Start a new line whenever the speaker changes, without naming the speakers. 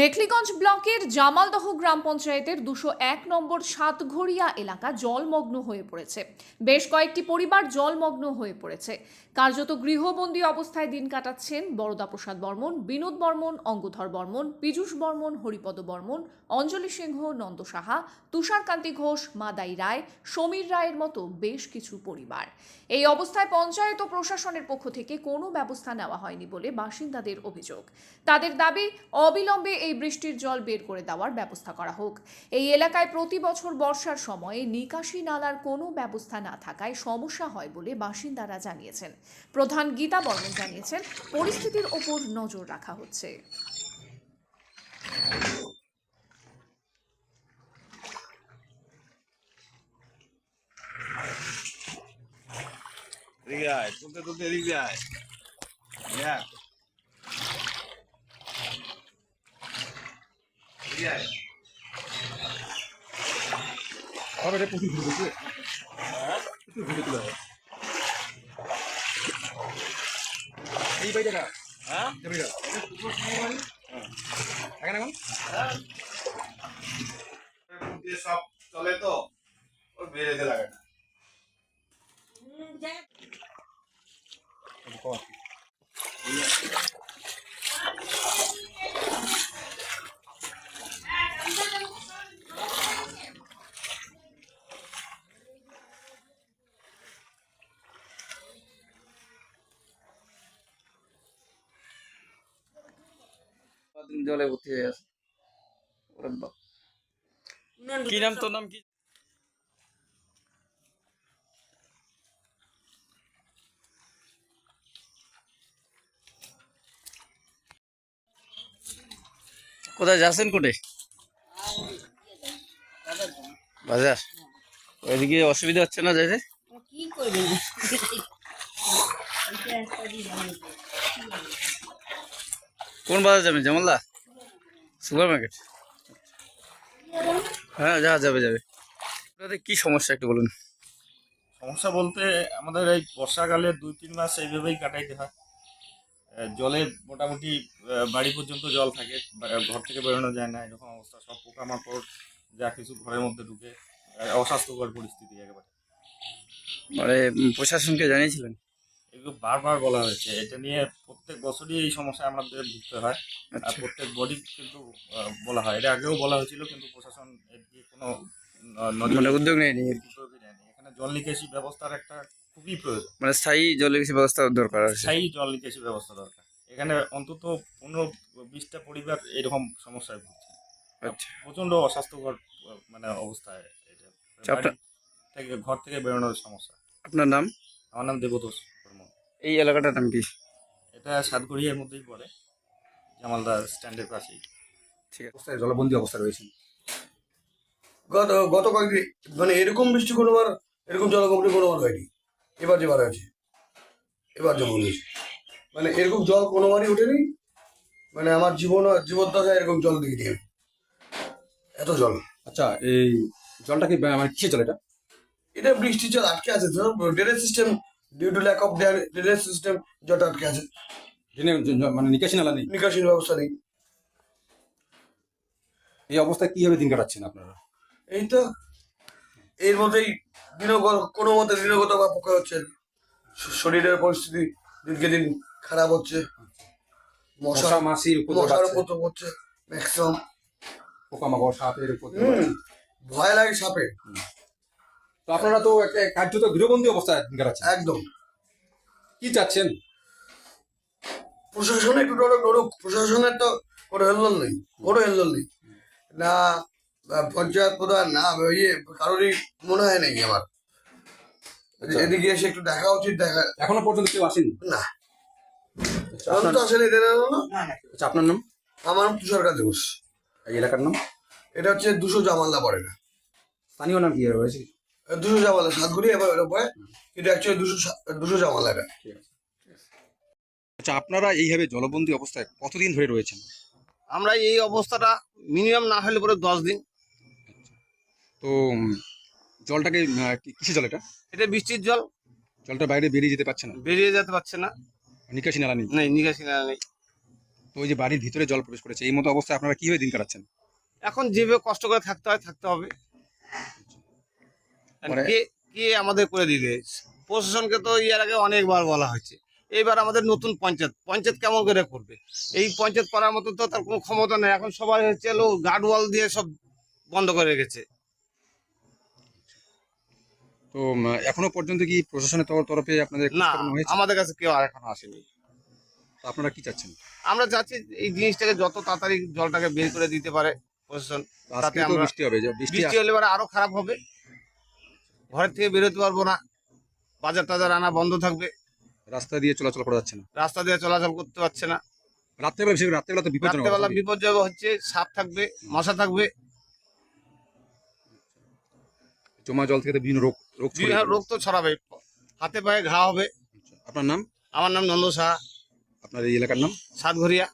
মেখলিগঞ্জ ব্লকের জামালদহ গ্রাম পঞ্চায়েতের দুশো এক নম্বর সাতঘড়িয়া এলাকা জলমগ্ন হয়ে পড়েছে। বেশ কয়েকটি পরিবার জলমগ্ন হয়ে পড়েছে। কার্যত গৃহবন্দী অবস্থায় দিন কাটাচ্ছেন বরদা প্রসাদ বর্মন, বিনোদ বর্মন, অঙ্গধর বর্মন, পীযূষ বর্মন, হরিপদ বর্মন, অঞ্জলি সিংহ, নন্দ সাহা, তুষারকান্তি ঘোষ, মাদাই রায়, সমীর রায়ের মতো বেশ কিছু পরিবার। এই অবস্থায় পঞ্চায়েত ও প্রশাসনের পক্ষ থেকে কোনো ব্যবস্থা নেওয়া হয়নি বলে বাসিন্দাদের অভিযোগ। তাদের দাবি, অবিলম্বে এই বৃষ্টির জল বের করে দেওয়ার ব্যবস্থা করা হোক। এই এলাকায় প্রতি বছর বর্ষার সময়ে নিকাশি নালার কোনো ব্যবস্থা না থাকায় সমস্যা হয় বলে বাসিন্দারা জানিয়েছেন। প্রধান গীতা বর্মন জানিয়েছেন, পরিস্থিতির ওপর নজর রাখা হচ্ছে।
এদিকে আয়, তুলতে তুলতে এদিকে আয়
হবে ঘুরে ঘুরে প্রচুর ঘুরে তুলে এই?
হ্যাঁ?
এখানে এখন
সব চলে তো ওর বেড়েতে লাগে না
দিন জলে ভর্তি হয়ে আছে কি নাম তোর নাম কি? কোথায় যাচ্ছেন কোটে? বাজার। ওইদিকে অসুবিধা হচ্ছে না যাইতে?
কি
কোন বাজার যাবেন জামালদা? সুপার মার্কেট হ্যাঁ যা যাবে যাবে। আপনাদের কি সমস্যা একটু বলুন?
সমস্যা বলতে আমাদের এই বর্ষাকালে দুই তিন মাস এইভাবেই কাটাইতে হয়। জলে মোটামুটি বাড়ি পর্যন্ত জল থাকে ঘর থেকে বেরোনো যায় না এরকম অবস্থা। সব পোকামাকড় যা কিছু ঘরের মধ্যে ঢুকে অস্বাস্থ্যকর পরিস্থিতি একেবারে।
মানে প্রশাসনকে জানিয়েছিলেন?
এগুলো বারবার বলা হয়েছে এটা নিয়ে প্রত্যেক বছরই এই সমস্যায় আমাদের ভুগতে হয়। আর
আচ্ছা।
প্রত্যেক বডি কিন্তু বলা হয়। এটা আগেও বলা হয়েছিল কিন্তু প্রশাসন এদিকে কোনো
মানে উদ্যোগ নেয়নি।
এখানে জল নিকাশি ব্যবস্থার একটা খুবই প্রয়োজন।
মানে স্থায়ী জল নিকাশি ব্যবস্থা দরকার
স্থায়ী জল নিকাশি ব্যবস্থা দরকার। এখানে অন্তত পনেরো বিশটা পরিবার এরকম সমস্যায় ভুগছে।
আচ্ছা।
প্রচণ্ড অস্বাস্থ্যকর মানে অবস্থায় এটা।
আচ্ছা,
থেকে ঘর থেকে বেরোনোর সমস্যা।
আপনার নাম?
আমার নাম দেবতোষ। বর্মন
এই এলাকাটার নাম কি?
এটা সাতগড়িয়ার মধ্যেই পড়ে জামালদা স্ট্যান্ডের পাশেই।
ঠিক আছে।
অবস্থায় জলবন্দী অবস্থা রয়েছে
গত গত কয়েকদিন মানে এরকম বৃষ্টি কোনোবার এরকম জলকম্পনি কোনোবার হয়নি। এবার যেবার হয়েছে এবার যেমন হয়েছে। মানে এরকম জল কোনোবারই ওঠেনি। মানে আমার জীবন জীবদ্দশায় এরকম জল দেখিনি এত জল।
আচ্ছা এই জলটা কি মানে কিসের জল এটা?
এটা বৃষ্টির জল আটকে আছে। তো drainage system due to lack of drainage system জলটা আটকে আছে
মানে নিকাশি নালা নেই
নিকাশির ব্যবস্থা নেই
এই অবস্থায় কীভাবে দিন কাটাচ্ছেন আপনারা
এই তো এর মধ্যেই দিনগত কোনো মতে দিনগত বা পোকা হচ্ছে শরীরের পরিস্থিতি দিনকে দিন খারাপ হচ্ছে মশা
মাছির
মশার উপদ্রব হচ্ছে ম্যাক্সিমাম
পোকামাকড় সাপের উপর
ভয় লাগে সাপে
তো আপনারা তো একটা কার্যত গৃহবন্দী অবস্থায় দিন
একদম।
কি চাচ্ছেন?
প্রশাসনে একটু নরক নরক প্রশাসনের তো কোনো হেলদোল নেই কোনো হেলদোল নেই। না পঞ্চায়েত প্রধান না ইয়ে কারোরই মনে হয় নাকি আমার। এদিকে এসে একটু দেখা উচিত দেখা
এখনও পর্যন্ত কেউ আসেনি?
না।
আচ্ছা,
তো আসেনি
আচ্ছা, আপনার নাম?
আমার নাম তুষারকান্তি ঘোষ।
এই এলাকার নাম?
এটা হচ্ছে দুশো জামালদা পড়ে না।
স্থানীয় নাম কি রয়েছে
দুশো জামালদা সাতগুড়ি এবার ওটা পড়ে কিন্তু অ্যাকচুয়ালি দুশো দুশো জামালদা এটা।
আচ্ছা আপনারা এইভাবে জলবন্দী অবস্থায় কতদিন ধরে রয়েছেন?
আমরা এই অবস্থাটা মিনিমাম না হলে পরে দশ দিন।
তো উম, জলটাকে আহ, কি- কিসের জল এটা?
এটা বৃষ্টির জল।
জলটা বাইরে বেরিয়ে যেতে পারছে না?
বেরিয়ে যেতে পারছে না।
নিকাশি নালা নেই?
নেই নিকাশি নালা নেই।
তো ওই যে বাড়ির ভিতরে জল প্রবেশ করেছে এই মতো অবস্থায় আপনারা কীভাবে দিন কাটাচ্ছেন?
এখন যেভাবে কষ্ট করে থাকতে হয় থাকতে হবে। কে কে আমাদের করে দিবে? প্রশাসনকে তো এর আগে অনেকবার বলা হয়েছে। এইবার আমাদের নতুন পঞ্চায়েত পঞ্চায়েত কেমন করে করবে? এই পঞ্চায়েত করার মতো তো তার কোনো ক্ষমতা নেই। এখন সবাই হচ্ছে গার্ড ওয়াল দিয়ে সব বন্ধ করে রেখেছে।
তো এখনও পর্যন্ত কি প্রশাসনের তরফে আপনাদের
না আমাদের কাছে কেউ আর এখন আসেনি।
তো আপনারা কি চাচ্ছেন?
আমরা চাচ্ছি এই জিনিসটাকে যত তাড়াতাড়ি জলটাকে বের করে দিতে পারে প্রশাসন তাতে আমরা-
বৃষ্টি হবে বৃষ্টি
হলে আরও খারাপ হবে। ঘরের থেকে বেরোতে পারব না। বাজার টাজার আনা বন্ধ থাকবে।
রাস্তা দিয়ে চলাচল করা যাচ্ছে না।
রাস্তা দিয়ে চলাচল করতে পারছে না।
রাত্রেবেলা বিশেষ রাত্রেবেলা তো বিপজ্জনক
রাত্রেবেলা বিপর্যয় হচ্ছে সাপ থাকবে মশা থাকবে।
জমা জল থেকে তো বিভিন্ন রোগ রোগ ছড়িয়ে
রোগ তো ছড়াবে। হাতে পায়ে ঘা হবে।
আপনার নাম?
আমার নাম নন্দ সাহা।
আপনার এই এলাকার নাম?
সাতঘরিয়া।